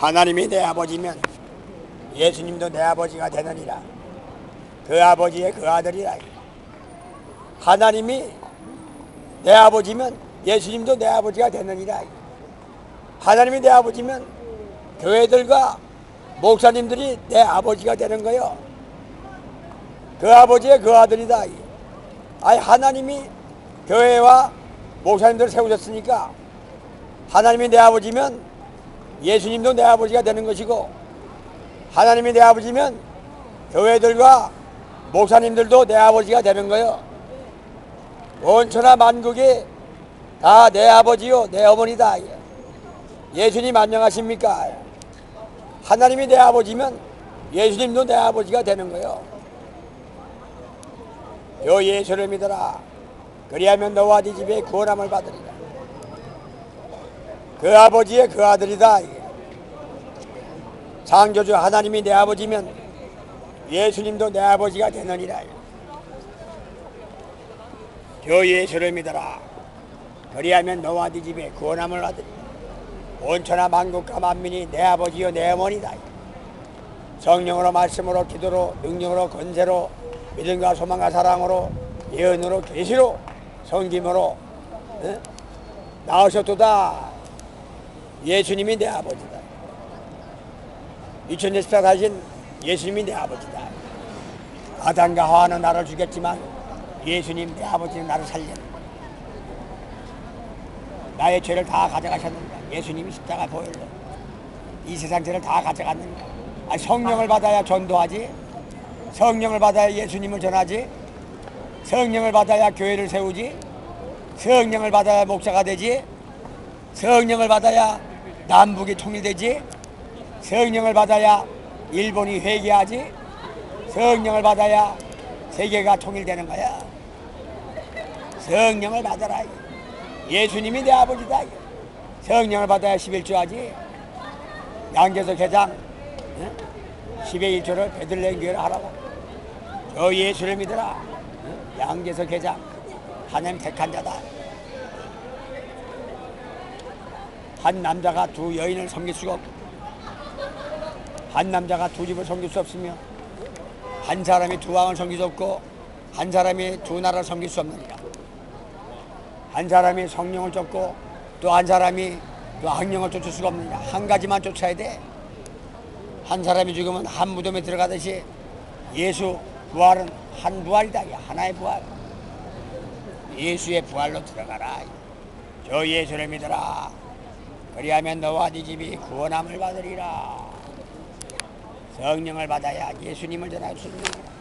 하나님이 내 아버지면 예수님도 내 아버지가 되느니라. 그 아버지의 그 아들이라. 하나님이 내 아버지면 예수님도 내 아버지가 되느니라. 하나님이 내 아버지면 교회들과 목사님들이 내 아버지가 되는 거요. 그 아버지의 그 아들이다. 아니 하나님이 교회와 목사님들을 세우셨으니까 하나님이 내 아버지면 예수님도 내 아버지가 되는 것이고 하나님이 내 아버지면 교회들과 목사님들도 내 아버지가 되는 거요. 원천하 만국이 다 내 아버지요 내 어머니다. 예수님 안녕하십니까? 하나님이 내 아버지면 예수님도 내 아버지가 되는 거요. 요 예수를 믿어라. 그리하면 너와 네 집에 구원함을 받으리라. 그 아버지의 그 아들이다. 창조주 하나님이 내 아버지면 예수님도 내 아버지가 되느니라. 저 예수를 믿어라. 그리하면 너와 네 집에 구원함을 얻으리라. 온천하 만국과 만민이 내 아버지요 내 어머니다. 성령으로 말씀으로 기도로 능력으로 건세로 믿음과 소망과 사랑으로 예언으로 계시로 성김으로 어? 나오셨도다. 예수님이 내 아버지다. 2014 사신 예수님이 내 아버지다. 아담과 하와는 나를 죽였지만 예수님 내 아버지는 나를 살렸다. 나의 죄를 다 가져가셨는가? 예수님이 십자가 보혈로 이 세상 죄를 다 가져갔는가? 아니, 성령을 받아야 전도하지. 성령을 받아야 예수님을 전하지. 성령을 받아야 교회를 세우지. 성령을 받아야 목사가 되지. 성령을 받아야 남북이 통일되지. 성령을 받아야 일본이 회개하지. 성령을 받아야 세계가 통일되는 거야. 성령을 받아라. 예수님이 내 아버지다. 성령을 받아야 11조 하지. 양계석 회장 10의 1조를 베들레헴 교회를 하라고. 저 예수를 믿어라. 응? 양계석 회장 하나님 택한 자다. 한 남자가 두 여인을 섬길 수가 없고 한 남자가 두 집을 섬길 수 없으며 한 사람이 두 왕을 섬길 수 없고 한 사람이 두 나라를 섬길 수 없느니라. 한 사람이 성령을 쫓고 또 한 사람이 또 악령을 쫓을 수가 없느니라. 한 가지만 쫓아야 돼. 한 사람이 죽으면 한 무덤에 들어가듯이 예수 부활은 한 부활이다. 하나의 부활. 예수의 부활로 들어가라. 저 예수를 믿어라. 그리하면 너와 네 집이 구원함을 받으리라. 성령을 받아야 예수님을 전할 수 있느니라.